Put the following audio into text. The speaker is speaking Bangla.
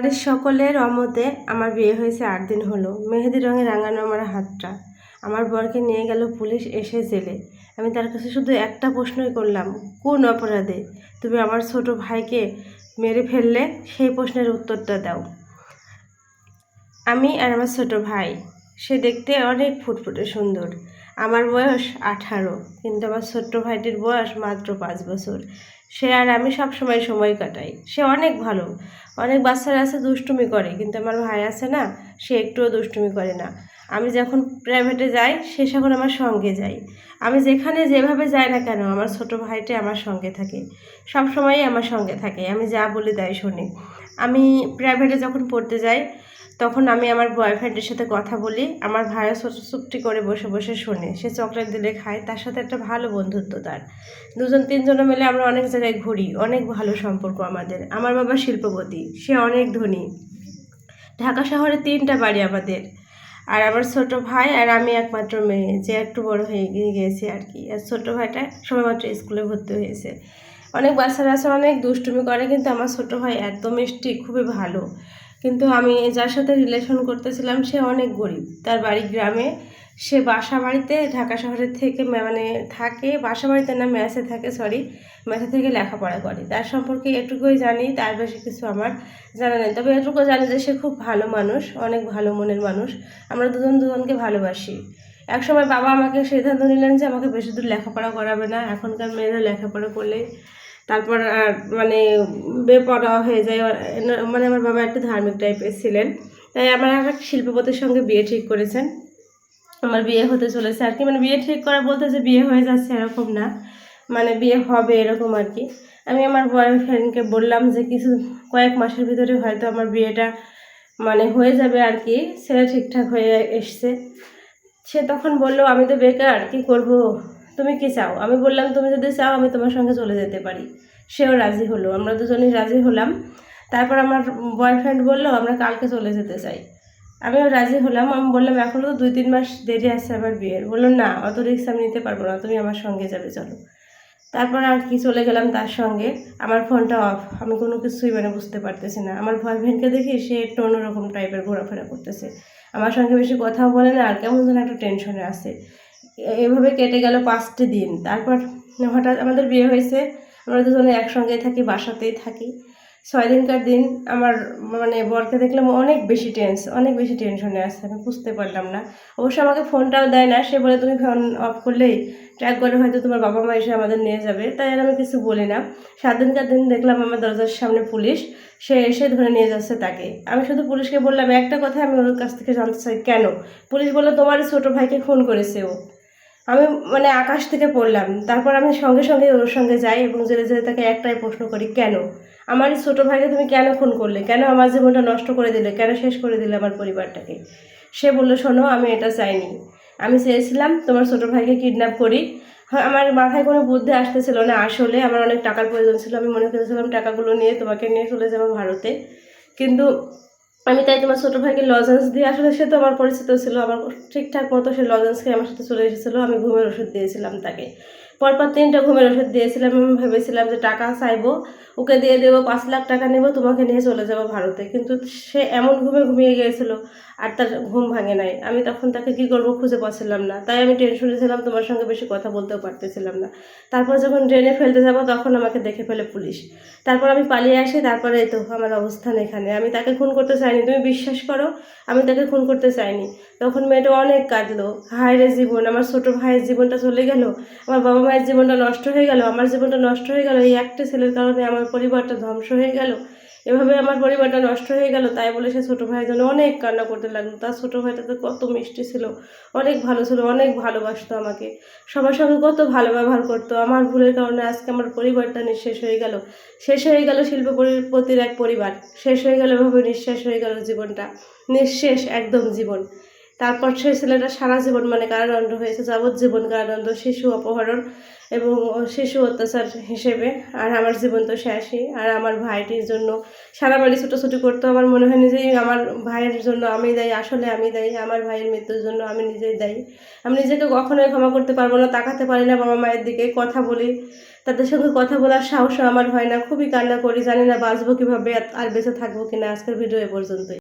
বাড়ির সকলের অমতে আমার বিয়ে হয়েছে আট দিন হলো। মেহেদি রঙে রাঙানো আমার হাতটা। আমার বরকে নিয়ে গেল পুলিশ এসে জেলে। আমি তার কাছে শুধু একটা প্রশ্নই করলাম, কোন অপরাধে? তুমি আমার ছোট ভাইকে মেরে ফেললে সেই প্রশ্নের উত্তরটা দাও। আমি আর আমার ছোট ভাই, সে দেখতে অনেক ফুটফুটে সুন্দর। আমার বয়স আঠারো, কিন্তু আমার ছোট্ট ভাইটির বয়স মাত্র পাঁচ বছর। সে আর আমি সব সময় সময় কাটাই। সে অনেক ভালো। অনেক বাচ্চারা আছে দুষ্টুমি করে, কিন্তু আমার ভাই আছে না, সে একটুও দুষ্টুমি করে না। আমি যখন প্রাইভেটে যাই, সে যখন আমার সঙ্গে যাই আমি যেখানে যেভাবে যাই না কেন, আমার ছোট ভাইটি আমার সঙ্গে থাকে। সব সময়ই আমার সঙ্গে থাকে। আমি যা বলি তাই শুনি। আমি প্রাইভেটে যখন পড়তে যাই তখন আমি আমার বয়ফ্রেন্ডের সাথে কথা বলি। আমার ভাইও ছোট- চুপটি করে বসে বসে শোনে। সে চকলেট দিলে খায়। তার সাথে একটা ভালো বন্ধুত্ব তার। দুজন, তিনজনে মিলে আমরা অনেক জায়গায় ঘুরি। অনেক ভালো সম্পর্ক আমাদের। আমার বাবা শিল্পপতি। সে অনেক ধনী। ঢাকা শহরে তিনটা বাড়ি আমাদের। আর আমার ছোট ভাই আর আমি একমাত্র মেয়ে। যে একটু বড় হয়ে গিয়ে গিয়েছি আর কি আর ছোট ভাইটা সবেমাত্র স্কুলে ভর্তি হয়েছে। অনেক বাচ্চারা আছে, অনেক দুষ্টুমি করে, কিন্তু আমার ছোট ভাই এত মিষ্টি, খুবই ভালো। কিন্তু আমি যার সাথে রিলেশন করতেছিলাম, সে অনেক গরিব। তার বাড়ি গ্রামে। সে বাসা বাড়িতে, ঢাকা শহরের থেকে মানে থাকে, বাসা বাড়িতে না, মেসে থাকে সরি মেসে থেকে লেখাপড়া করে। তার সম্পর্কে এটুকুই জানি, তার বেশি কিছু আমার জানা নেই। তবে এটুকু জানি যে সে খুব ভালো মানুষ, অনেক ভালো মনের মানুষ। আমরা দুজন দুজনকে ভালোবাসি। একসময় বাবা আমাকে সিদ্ধান্ত নিলেন যে আমাকে বেশি দূর লেখাপড়া করাবে না। এখনকার মেয়েরা লেখাপড়া করলে তারপর আর মানে বেপরোয়া হয়ে যায়। মানে আমার বাবা একটু ধার্মিক টাইপের ছিলেন। তাই আমার একটা শিল্পপতির সঙ্গে বিয়ে ঠিক করেছেন। আমার বিয়ে হতে চলেছে আর কি। মানে বিয়ে ঠিক করা বলতে যে বিয়ে হয়ে যাচ্ছে এরকম না। মানে বিয়ে হবে এরকম আর কি। আমি আমার বয়ফ্রেন্ডকে বললাম যে কিছু কয়েক মাসের ভিতরে হয়তো আমার বিয়েটা মানে হয়ে যাবে আর কি। ছেলে ঠিকঠাক হয়ে এসছে। সে তখন বলল, আমি তো বেকার, কি করব? তুমি কি চাও? আমি বললাম, তুমি যদি চাও, আমি তোমার সঙ্গে চলে যেতে পারি। সেও রাজি হলো। আমরা দুজনেই রাজি হলাম। তারপর আমার বয়ফ্রেন্ড বলল, আমরা কালকে চলে যেতে চাই। আমিও রাজি হলাম। আমি বললাম এখনও তো দুই তিন মাস দেরি আছে আমার বিয়ের। বলল, না, অত রিস্ক আমি নিতে পারব না। তুমি আমার সঙ্গে যাবে, চলো। তারপর আর কি চলে গেলাম তার সঙ্গে। আমার ফোনটা অফ আমি কোনো কিছুই মানে বুঝতে পারতেছি না। আমার বয়ফ্রেন্ডকে দেখি, সে একটু অন্যরকম টাইপের ঘোরাফেরা করতেছে। আমার সঙ্গে বেশি কথাও বলে না, আর কেমন যেন একটা টেনশনে আছে। এভাবে কেটে গেল পাঁচটি দিন। তারপর হঠাৎ আমাদের বিয়ে হয়েছে। আমরা দুজনে একসঙ্গেই থাকি, বাসাতেই থাকি। ছয় দিনকার দিন আমার মানে বরকে দেখলাম অনেক বেশি টেন্স অনেক বেশি টেনশনে আছে, আমি বুঝতে পারলাম না। অবশ্য আমাকে ফোনটাও দেয় না, সে বলে, তুমি ফোন অফ করলেই ট্র্যাক করে হয়তো তোমার বাবা মা এসে আমাদের নিয়ে যাবে। তাই আর আমি কিছু বলি না। সাত দিনকার দিন দেখলাম আমার দরজার সামনে পুলিশ, সে এসে ধরে নিয়ে যাচ্ছে তাকে। আমি শুধু পুলিশকে বললাম, একটা কথা আমি ওর কাছ থেকে জানতে চাই, কেন? পুলিশ বলল, তোমার ছোটো ভাইকে খুন করেছে ও। আমি মানে আকাশ থেকে পড়লাম। তারপর আমি সঙ্গে সঙ্গে ওর সঙ্গে যাই এবং জেলে জেলে তাকে একটাই প্রশ্ন করি কেন? আমার ছোটো ভাইকে তুমি কেন খুন করলে? কেন আমার জীবনটা নষ্ট করে দিলে? কেন শেষ করে দিলে আমার পরিবারটাকে? সে বলল শোনো আমি এটা চাইনি। আমি চেয়েছিলাম তোমার ছোটো ভাইকে কিডন্যাপ করি। হ্যাঁ, আমার মাথায় কোনো বুদ্ধি আসতেছিল না আসলে। আমার অনেক টাকার প্রয়োজন ছিল। আমি মনে করেছিলাম টাকাগুলো নিয়ে তোমাকে নিয়ে চলে যাব ভারতে। কিন্তু আমি তাই তোমার ছোটো ভাইকে লজেন্স দিয়ে, আসলে সে তো আমার পরিচিত ছিল, আমার ঠিকঠাক মতো সে লজেন্স খেয়ে আমার সাথে চলে এসেছিল, আমি ঘুমের ওষুধ দিয়েছিলাম তাকে। পরপর তিনটা ঘুমের ওষুধ দিয়েছিলাম, আমি ভেবেছিলাম যে টাকা চাইব, ওকে দিয়ে দেবো, পাঁচ লাখ টাকা নেব, তোমাকে নিয়ে চলে যাব ভারতে। কিন্তু সে এমন ঘুমে ঘুমিয়ে গিয়েছিল আর তার ঘুম ভাঙে নাই। আমি তখন তাকে কী করব খুঁজে পাচ্ছিলাম না। তাই আমি টেনশনে ছিলাম, তোমার সঙ্গে বেশি কথা বলতেও পারতেছিলাম না। তারপর যখন ট্রেনে ফেলতে যাব, তখন আমাকে দেখে ফেলে পুলিশ। তারপর আমি পালিয়ে আসি, তারপরে তো আমার অবস্থান এখানে। আমি তাকে খুন করতে চাইনি, তুমি বিশ্বাস করো, আমি তাকে খুন করতে চাইনি। তখন মেয়েটা অনেক কাঁদলো। হায় জীবন, আমার ছোট ভাইয়ের জীবনটা চলে গেল, আমার বাবা মায়ের জীবনটা নষ্ট হয়ে গেল, আমার জীবনটা নষ্ট হয়ে গেল, এই একটা ছেলের কারণে আমার পরিবারটা ধ্বংস হয়ে গেল। এভাবে আমার পরিবারটা নষ্ট হয়ে গেল, তাই বলে সে ছোটো ভাইয়ের জন্য অনেক কান্না করতে লাগল। তার ছোটো ভাইটা তো কত মিষ্টি ছিল, অনেক ভালো ছিল, অনেক ভালোবাসতো আমাকে। সবার সঙ্গে কত ভালো ব্যবহার করতো, আমার ভুলের কারণে আজকে আমার পরিবারটা নিঃশেষ হয়ে গেল। শেষ হয়ে গেল শিল্পপতির এক পরিবার, শেষ হয়ে গেল এভাবে নিঃশেষ হয়ে গেল জীবনটা, নিঃশেষ একদম জীবন। তারপর সেই ছেলেটা সারা জীবন মানে কারাদণ্ড হয়েছে, যাবজ্জীবন কারাদণ্ড, শিশু অপহরণ এবং শিশু অত্যাচার হিসেবে। আর আমার জীবন তো শেষই। আর আমার ভাইটির জন্য সারা বাড়ি ছুটোছুটি করতো। আমার মনে হয় নিজেই আমার ভাইয়ের জন্য আমি দায়ী, আসলে আমি দায়ী, আমার ভাইয়ের মৃত্যুর জন্য আমি নিজেই দায়ী। আমি নিজেকে কখনোই ক্ষমা করতে পারব না, তাকাতে পারি না বাবা মায়ের দিকে, কথা বলি, তাদের সঙ্গে কথা বলার সাহসও আমার হয় না। খুবই কান্না করি, জানি না বাঁচবো কীভাবে, আর বেঁচে থাকব কিনা আজকের ভিডিও এ পর্যন্তই।